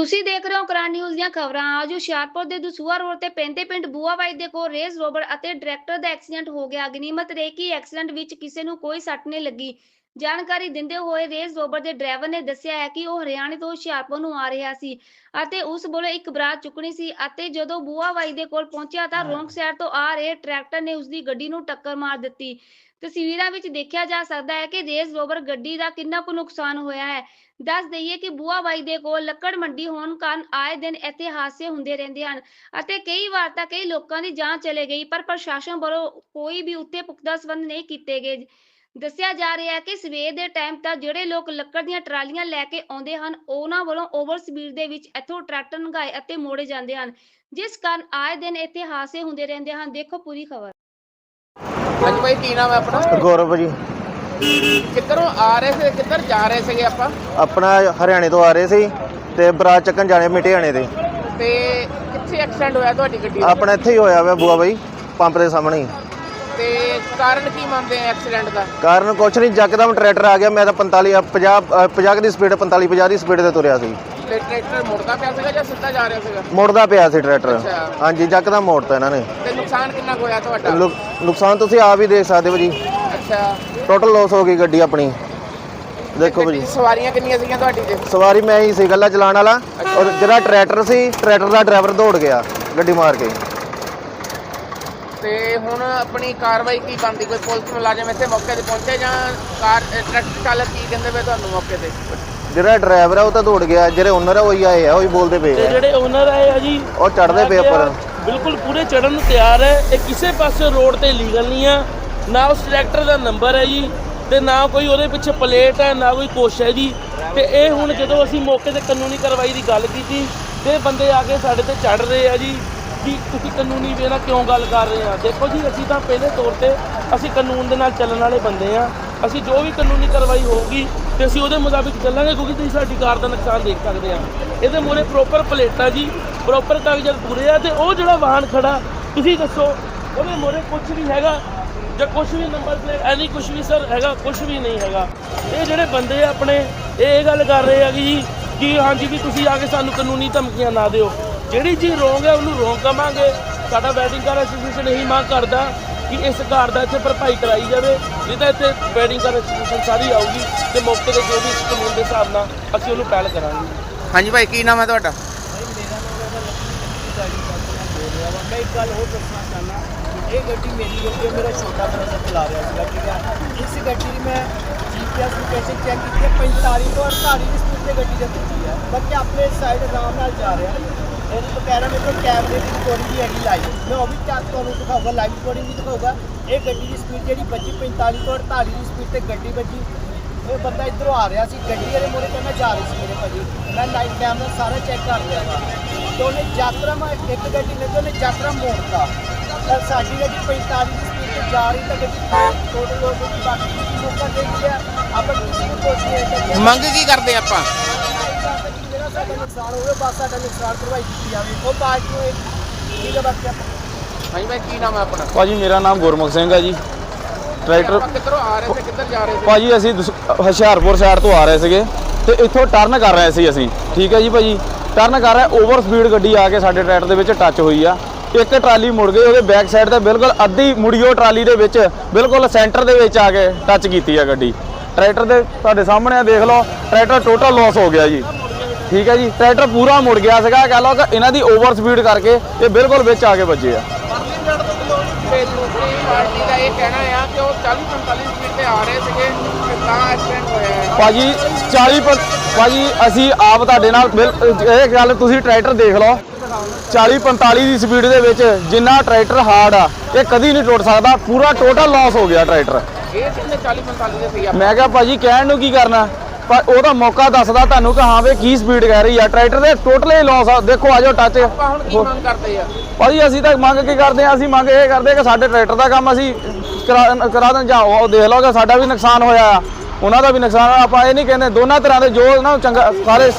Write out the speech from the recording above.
ਤੁਸੀਂ ਦੇਖ ਰਹੇ ਹੋ ਕਰਾਂ ਨਿਊਜ਼ ਦੀਆਂ ਖਬਰਾਂ। ਅੱਜ ਹੁਸ਼ਿਆਰਪੁਰ ਦੇ ਦਸੂਹਾ ਰੋਡ ਤੇ ਪੈਂਦੇ ਪਿੰਡ ਬੂਆਵਾਈ ਦੇ ਕੋਲ ਰੇਸ ਰੋਬਰ ਅਤੇ ਡਾਇਰੈਕਟਰ ਦਾ ਐਕਸੀਡੈਂਟ ਹੋ ਗਿਆ। ਅਗਨੀਮਤ ਰਹੇ ਕਿ ਐਕਸੀਡੈਂਟ ਵਿੱਚ ਕਿਸੇ ਨੂੰ ਕੋਈ ਸੱਟ ਨਹੀਂ ਲੱਗੀ। ਜਾਣਕਾਰੀ ਦਿੰਦੇ ਹੋਏ ਰੇਸ ਰੋਬਰ ਦੇ ਡਰਾਈਵਰ ਨੇ ਦੱਸਿਆ ਹੈ ਕਿ ਉਹ ਹਰਿਆਣੇ ਤੋਂ ਹੁਸ਼ਿਆਰਪੁਰ ਨੂੰ ਆ ਰਿਹਾ ਸੀ ਅਤੇ ਉਸ ਵੱਲੋਂ ਇੱਕ ਬਰਾਤ ਚੁੱਕਣੀ ਸੀ ਅਤੇ ਜਦੋਂ ਬੂਆਵਾਈ ਦੇ ਕੋਲ ਪਹੁੰਚਿਆ ਤਾਂ ਰੋਂਗ ਸਾਈਡ ਤੋਂ ਆ ਰਹੇ ਟਰੈਕਟਰ ਨੇ ਉਸ ਦੀ ਗੱਡੀ ਨੂੰ ਟੱਕਰ ਮਾਰ ਦਿੱਤੀ। ਤਸਵੀਰਾਂ ਵਿੱਚ ਦੇਖਿਆ ਜਾ ਸਕਦਾ ਹੈ ਕਿ ਰੇਸ ਰੋਬਰ ਗੱਡੀ ਦਾ ਕਿੰਨਾ ਕੁ ਨੁਕਸਾਨ ਹੋਇਆ ਹੈ। ਦੱਸ ਦਈਏ ਕਿ ਬੂਆਬਾਈ ਦੇ ਕੋਲ ਲੱਕੜ ਮੰਡੀ ਹੋਣ ਕਾਰਨ ਆਏ ਦਿਨ ਇੱਥੇ ਹਾਦਸੇ ਹੁੰਦੇ ਰਹਿੰਦੇ ਹਨ ਅਤੇ ਕਈ ਵਾਰ ਤਾਂ ਕਈ ਲੋਕਾਂ ਦੀ ਜਾਨ ਚਲੇ ਗਈ ਪਰ ਪ੍ਰਸ਼ਾਸਨ ਵੱਲੋਂ ਕੋਈ ਵੀ ਉੱਤੇ ਪੁਖਤਾ ਸੰਬੰਧ ਨਹੀਂ ਕੀਤੇ ਗਏ। ਦੱਸਿਆ ਜਾ ਰਿਹਾ ਹੈ ਕਿ ਸਵੇਰ ਦੇ ਟਾਈਮ ਤਾਂ ਜਿਹੜੇ ਲੋਕ ਲੱਕੜ ਦੀਆਂ ਟਰਾਲੀਆਂ ਲੈ ਕੇ ਆਉਂਦੇ ਹਨ ਉਹਨਾਂ ਵੱਲੋਂ ਓਵਰ ਸਪੀਡ ਦੇ ਵਿੱਚ ਇੱਥੋਂ ਟਰੈਕਟਰ ਲੰਘਾਏ ਅਤੇ ਮੋੜੇ ਜਾਂਦੇ ਹਨ ਜਿਸ ਕਾਰਨ ਆਏ ਦਿਨ ਇੱਥੇ ਹਾਦਸੇ ਹੁੰਦੇ ਰਹਿੰਦੇ ਹਨ। ਦੇਖੋ ਪੂਰੀ ਖਬਰ। ਹਾਂਜੀ ਭਾਈ ਕੀ ਨਾਮ ਹੈ ਆਪਣਾ? ਗੌਰਵ ਜੀ। ਕਿੱਧਰੋਂ ਆ ਰਹੇ ਸੀ ਕਿੱਧਰ ਜਾ ਰਹੇ ਸੀਗੇ ਆਪਾਂ? ਆਪਣਾ ਹਰਿਆਣੇ ਤੋਂ ਆ ਰਹੇ ਸੀ ਤੇ ਬਰਾਤ ਚੱਕਣ ਜਾਣੇ ਮਿਟਿਆਣੇ ਦੇ। ਤੇ ਕਿੱਥੇ ਐਕਸੀਡੈਂਟ ਹੋਇਆ ਤੁਹਾਡੀ ਗੱਡੀ ਦਾ ਆਪਣਾ ਇੱਥੇ ਹੀ ਹੋਇਆ ਵਾ ਬੂਆ ਬਾਈ ਪੰਪ ਦੇ ਸਾਹਮਣੇ ਹੀ। ਤੇ ਕਾਰਨ ਕੀ ਮੰਨਦੇ ਆ ਐਕਸੀਡੈਂਟ ਦਾ? ਕਾਰਨ ਕੁਛ ਨਹੀਂ ਜੱਕਦਮ ਟਰੈਕਟਰ ਆ ਗਿਆ ਮੈਂ ਤਾਂ 45 ਅ, 50 ਅ, 50 ਦੀ ਸਪੀਡ 45 50 ਦੀ ਸਪੀਡ ਤੇ ਤੁਰਿਆ ਸੀ। ਤੇ ਟਰੈਕਟਰ ਮੁੜਦਾ ਪਿਆ ਸੀਗਾ ਜਾਂ ਸਿੱਧਾ ਜਾ ਰਿਹਾ ਸੀਗਾ? ਮੁੜਦਾ ਪਿਆ ਸੀ ਟਰੈਕਟਰ। ਅੱਛਾ। ਹਾਂਜੀ ਜੱਕਦਮ ਮੋੜਤਾ ਇਹਨਾਂ ਨੇ। ਤੇ ਨੁਕਸਾਨ ਕਿੰਨਾ ਕੁ ਹੋਇਆ ਤੁਹਾਡਾ? ਨੁਕ- ਨੁਕਸਾਨ ਤੁਸੀਂ ਆਪ ਹੀ ਦੇਖ ਸਕਦੇ ਹੋ ਜੀ। ਅੱਛਾ। ਟੋਟਲ ਲਾਸ ਹੋ ਗਈ ਗੱਡੀ ਆਪਣੀ। ਦੇਖੋ ਗੱਡੀ ਜੀ। 'ਚ ਸਵਾਰੀਆਂ ਕਿੰਨੀਆਂ ਸੀਗੀਆਂ ਤੁਹਾਡੀ ਤੇ ਸਵਾਰੀ ਮੈਂ ਹੀ ਸੀ ਗੱਲਾ ਚਲਾਉਣ ਵਾਲਾ। ਔਰ ਜਿਹੜਾ ਟਰੈਕਟਰ ਸੀ ਟਰੈਕਟਰ ਦਾ ਡਰਾਈਵਰ ਦੌੜ ਗਿਆ ਗੱਡੀ ਮਾਰ ਕੇ। ਤੇ ਹੁਣ ਆਪਣੀ ਕਾਰਵਾਈ ਕੀ ਬਣਦੀ? ਕੋਈ ਪੁਲਿਸ ਮੁਲਾਜ਼ਮ ਇੱਥੇ ਮੌਕੇ ਤੇ ਪਹੁੰਚੇ ਜਾਂ ਕਾਰ ਅ, ਟਰੈਕਟਰ ਚਾਲਕ ਕੀ ਕਹਿੰਦੇ ਪਏ ਤੁਹਾਨੂੰ ਮੌਕੇ ਤੇ? ਜਿਹੜਾ ਡਰਾਈਵਰ ਆ ਉਹ ਤਾਂ ਦੌੜ ਗਿਆ ਜਿਹੜੇ ਓਨਰ ਆ ਉਹੀ ਆਏ ਆ ਉਹੀ ਬੋਲਦੇ ਤੇ ਪਏ ਆ। ਜਿਹੜੇ ਓਨਰ ਆਏ ਆ ਜੀ ਉਹ ਚੜਦੇ ਪਏ ਉੱਪਰ। ਬਿਲਕੁਲ ਪੂਰੇ ਚੜਨ ਨੂੰ ਤਿਆਰ ਹੈ। ਇਹ ਕਿਸੇ ਪਾਸੇ ਰੋਡ ਤੇ ਲੀਗਲ ਨਹੀਂ ਆ। ਨਾ ਉਸ ਟਰੈਕਟਰ ਦਾ ਨੰਬਰ ਹੈ ਜੀ ਤੇ ਨਾ ਕੋਈ ਉਹਦੇ ਪਿੱਛੇ ਪਲੇਟ ਹੈ ਨਾ ਕੋਈ ਕੁਛ ਹੈ ਜੀ। ਤੇ ਇਹ ਹੁਣ ਜਦੋਂ ਅਸੀਂ ਮੌਕੇ ਤੇ ਕਾਨੂੰਨੀ ਕਾਰਵਾਈ ਦੀ ਗੱਲ ਕੀਤੀ ਤੇ ਬੰਦੇ ਆ ਕੇ ਸਾਡੇ ਤੇ ਚੜ ਰਹੇ ਆ ਜੀ। ਵੀ ਤੁਸੀਂ ਕਾਨੂੰਨੀ ਵੇ ਨਾਲ ਕਿਉਂ ਗੱਲ ਕਰ ਰਹੇ ਆ? ਦੇਖੋ ਜੀ, ਅਸੀਂ ਤਾਂ ਪਹਿਲੇ ਤੌਰ ਤੇ ਅਸੀਂ ਕਾਨੂੰਨ ਦੇ ਨਾਲ ਚੱਲਣ ਵਾਲੇ ਬੰਦੇ ਆ। ਅਸੀਂ ਜੋ ਵੀ ਕਾਨੂੰਨੀ ਕਾਰਵਾਈ ਹੋਊਗੀ ਤੇ ਅਸੀਂ ਉਹਦੇ ਮੁਤਾਬਿਕ ਚੱਲਾਂਗੇ, ਕਿਉਂਕਿ ਤੁਸੀਂ ਸਾਡੀ ਕਾਰ ਦਾ ਨੁਕਸਾਨ ਦੇਖ ਸਕਦੇ ਆ। ਇਹਦੇ ਮੂਹਰੇ ਪ੍ਰੋਪਰ ਪਲੇਟਾਂ ਜੀ ਪ੍ਰੋਪਰ ਕਾਗਜ਼ਾਤ ਪੂਰੇ ਆ ਤੇ ਉਹ ਜਿਹੜਾ ਵਾਹਨ ਖੜਾ, ਤੁਸੀਂ ਦੱਸੋ, ਉਹਦੇ ਮੂਹਰੇ ਕੁਝ ਵੀ ਹੈਗਾ? ਜਾਂ ਕੁਝ ਵੀ ਨੰਬਰ ਪਲੇਟ ਐਨੀ ਕੁਝ ਵੀ ਸਰ ਹੈਗਾ ਕੁਝ ਵੀ ਨਹੀਂ ਹੈਗਾ। ਇਹ ਜਿਹੜੇ ਬੰਦੇ ਆ ਆਪਣੇ, ਇਹ ਇਹ ਗੱਲ ਕਰ ਰਹੇ ਆ ਕਿ ਜੀ, ਕਿ ਹਾਂਜੀ ਵੀ ਤੁਸੀਂ ਆ ਕੇ ਸਾਨੂੰ ਕਾਨੂੰਨੀ ਧਮਕੀਆਂ ਨਾ ਦਿਓ। ਜਿਹੜੀ ਚੀਜ਼ ਰੋਂਗ ਹੈ ਉਹਨੂੰ ਰੋਂਗ ਕਵਾਂਗੇ। ਸਾਡਾ ਵੈਡਿੰਗ ਕਾਰ ਐਸੋਸੀਏਸ਼ਨ ਇਹੀ ਮੰਗ ਕਰਦਾ ਕਿ ਇਸ ਘਰ ਦਾ ਇੱਥੇ ਭਰਪਾਈ ਕਰਾਈ ਜਾਵੇ ਨਹੀਂ ਤਾਂ ਇੱਥੇ ਵੈਡਿੰਗ ਕਾਰ ਐਸੋਸੀਏਸ਼ਨ ਸਾਰੀ ਆਊਗੀ ਤੇ ਮੌਕੇ ਤੇ ਜੋ ਵੀ ਇਸ ਕਾਨੂੰਨ ਦੇ ਹਿਸਾਬ ਨਾਲ ਅਸੀਂ ਉਹਨੂੰ ਪਹਿਲ ਕਰਾਂਗੇ। ਹਾਂਜੀ ਭਾਈ ਕੀ ਨਾਮ ਹੈ ਤੁਹਾਡਾ? ਮੈਂ ਇੱਕ ਗੱਲ ਹੋਰ ਦੱਸਣਾ ਚਾਹਨਾ ਇਹ ਗੱਡੀ ਮੇਰੀ ਗੱਡੀ ਹੈ ਮੇਰਾ ਛੋਟਾ ਬ੍ਰਦਰ ਚਲਾ ਰਿਹਾ ਸੀਗਾ ਠੀਕ ਹੈ? ਇਸ ਗੱਡੀ ਦੀ ਮੈਂ ਜੀਪੀਐਸ ਲੋਕੇਸ਼ਨ ਚੈੱਕ ਕੀਤੀ ਹੈ 45 ਤੋਂ 48 ਦੀ ਸਪੀਡ ਤੇ ਗੱਡੀ ਪਈ ਹੈ। ਬਾਕੀ ਆਪਣੇ ਸਾਈਡ ਆਰਾਮ ਨਾਲ ਜਾ ਰਿਹਾ। ਇਹ ਤੋਂ ਮੇਰੇ ਕੈਮਰੇ ਦੀ ਰਿਕਾਰਡਿੰਗ ਵੀ ਹੈਗੀ ਲਾਈਵ ਮੈਂ ਉਹ ਵੀ ਚੱਕ ਤੁਹਾਨੂੰ ਦਿਖਾਊਗਾ ਲਾਈਵ ਰਿਕਾਰਡਿੰਗ ਵੀ ਦਿਖਾਊਗਾ। ਇਹ ਗੱਡੀ ਦੀ ਸਪੀਡ ਜਿਹੜੀ ਵੱਜੀ 45 ਤੋਂ 48 ਦੀ ਸਪੀਡ ਤੇ ਗੱਡੀ ਵੱਜੀ। ਇਹ ਬੰਦਾ ਇਧਰੋਂ ਆ ਰਿਹਾ ਸੀ, ਗੱਡੀ ਵਾਲੇ ਮੋੜੇ ਤੇ ਮੈਂ ਜਾ ਰਹੀ ਸੀ ਮੇਰੇ ਭਾਜੀ। ਮੈਂ ਲਾਈਵ ਕੈਮਰਾ ਸਾਰਾ ਚੈੱਕ ਕਰ ਲਿਆ ਵਾ ਤੇ ਉਹਨੇ ਯਾਤਰਾ ਮੈਂ ਇੱਕ ਗੱਡੀ ਨੇ ਉਹਨੇ ਯਾਤਰਾ ਮੋੜਤਾ। ਤਾਂ ਸਾਡੀ ਗੱਡੀ 45 ਦੀ ਸਪੀਡ ਤੇ ਜਾ ਰਹੀ ਤਾਂ ਗੱਡੀ ਟੋਟਲ ਹੋ ਗਈ ਬਾਕੀ ਕਿਸੇ ਦੇ ਗਿਆ ਆਪਾਂ ਕਿਸੇ ਨੂੰ ਪੁੱਛ ਮੰਗ ਕੀ ਕਰਦੇ ਆਪਾਂ? ਸਾਡਾ ਨੁਕਸਾਨ ਹੋਵੇ ਬਸ ਸਾਡਾ ਨੁਕਸਾਨ ਭਰਵਾਈ ਕੀਤੀ ਜਾਵੇ। ਉਹ ਪਾਰਟੀ ਨੂੰ ਇਹ ਠੀਕ ਹੈ ਬਾਕੀ ਆਪਾਂ ਹਾਂਜੀ ਭਾਈ ਕੀ ਨਾਮ ਹੈ ਆਪਣਾ? ਭਾਜੀ ਮੇਰਾ ਨਾਮ ਗੁਰਮੁਖ ਸਿੰਘ ਹੈ ਜੀ। ਟਰੈਕਟਰ ਆਪਾਂ ਕਿੱਧਰੋਂ ਆ ਰਹੇ ਸੀ ਕਿੱਧਰ ਜਾ ਰਹੇ ਸੀ? ਭਾਜੀ ਅਸੀਂ ਦਸ- ਹੁਸ਼ਿਆਰਪੁਰ ਸਾਈਡ ਤੋਂ ਆ ਰਹੇ ਸੀਗੇ ਤੇ ਇੱਥੋਂ ਟਰਨ ਕਰ ਰਹੇ ਸੀ ਅਸੀਂ। ਠੀਕ ਹੈ ਜੀ ਭਾਜੀ? ਟਰਨ ਕਰ ਰਹੇ ਓਵਰ ਸਪੀਡ ਗੱਡੀ ਆ ਕੇ ਸਾਡੇ ਟਰੈਕਟਰ ਦੇ ਵਿੱਚ ਟੱਚ ਹੋਈ ਆ। ਇੱਕ ਟਰਾਲੀ ਮੁੜ ਗਈ ਉਹਦੇ ਬੈਕ ਸਾਈਡ ਤੇ ਬਿਲਕੁਲ ਅੱਧੀ ਮੁੜੀਓ ਟਰਾਲੀ ਦੇ ਵਿੱਚ ਬਿਲਕੁਲ ਸੈਂਟਰ ਦੇ ਵਿੱਚ ਆ ਕੇ ਟੱਚ ਕੀਤੀ ਆ ਗੱਡੀ। ਟਰੈਕਟਰ ਦੇ ਤੁਹਾਡੇ ਸਾਹਮਣੇ ਆ ਦੇਖ ਲਓ ਟਰੈਕਟਰ ਟੋਟਲ ਲਾਸ ਹੋ ਗਿਆ ਜੀ। ਠੀਕ ਹੈ ਜੀ ਟਰੈਕਟਰ ਪੂਰਾ ਮੁੜ ਗਿਆ ਸੀਗਾ ਕਹ ਲਓ ਕਿ ਇਹਨਾਂ ਦੀ ਓਵਰ ਸਪੀਡ ਕਰਕੇ ਇਹ ਬਿਲਕੁਲ ਵਿੱਚ ਆ ਕੇ ਵੱਜੇ ਆ। ਤੇ ਦੂਸਰੀ ਪਾਰਟੀ ਦਾ ਇਹ ਕਹਿਣਾ ਆ ਕਿ ਉਹ 40 45 ਸਪੀਡ ਤੇ ਆ ਰਹੇ ਸੀਗੇ ਤੇ ਤਾਂ ਐਕਸੀਡੈਂਟ ਹੋਇਆ ਹੈ। ਭਾਜੀ 40 ਪਰ ਭਾਜੀ ਅਸੀਂ ਆਪ ਤੁਹਾਡੇ ਨਾਲ ਇਹ ਗੱਲ ਤੁਸੀਂ ਟਰੈਕਟਰ ਦੇਖ ਲਓ। 40 45 ਦੀ ਸਪੀਡ ਦੇ ਵਿੱਚ ਜਿੰਨਾ ਟਰੈਕਟਰ ਹਾਰਡ ਆ ਇਹ ਕਦੀ ਨਹੀਂ ਟੁੱਟ ਸਕਦਾ ਪੂਰਾ ਟੋਟਲ ਲਾਸ ਹੋ ਗਿਆ ਟਰੈਕਟਰ। ਇਹ ਕਿੰਨੇ 40 45 ਦੇ ਸੀ ਮੈਂ ਕਿਹਾ ਭਾਜੀ ਕਹਿਣ ਨੂੰ ਕੀ ਕਰਨਾ? ਪਰ ਉਹਦਾ ਮੌਕਾ ਦੱਸਦਾ ਤੁਹਾਨੂੰ ਕਿ ਹਾਂ ਵੇ ਕੀ ਸਪੀਡ ਕਹਿ ਰਹੀ ਆ। ਟਰੈਕਟਰ ਦੇ ਟੋਟਲੀ ਲਾਸ ਆ। ਦੇਖੋ ਆਜੋ ਟੱਚ ਆਪਾਂ ਹੁਣ ਕੀ ਮੰਗ ਕਰਦੇ ਆ? ਭਾਜੀ ਅਸੀਂ ਤਾਂ ਮੰਗ ਕੀ ਕਰਦੇ ਆ? ਅਸੀਂ ਮੰਗ ਇਹ ਕਰਦੇ ਆ ਕਿ ਸਾਡੇ ਟਰੈਕਟਰ ਦਾ ਕੰਮ ਅਸੀਂ ਕਰਾ ਦੇਣ ਜਾਂ ਉਹ ਦੇਖ ਲਓ ਕਿ ਸਾਡਾ ਵੀ ਨੁਕਸਾਨ ਹੋਇਆ ਆ। ਉਹਨਾਂ ਦਾ ਵੀ ਨੁਕਸਾਨ ਆ ਆਪਾਂ ਇਹ ਨਹੀਂ ਕਹਿੰਦੇ ਦੋਨਾਂ ਤਰ੍ਹਾਂ ਦੇ ਜੋ ਨੂੰ ਚੰਗਾ ਸਾਰੇ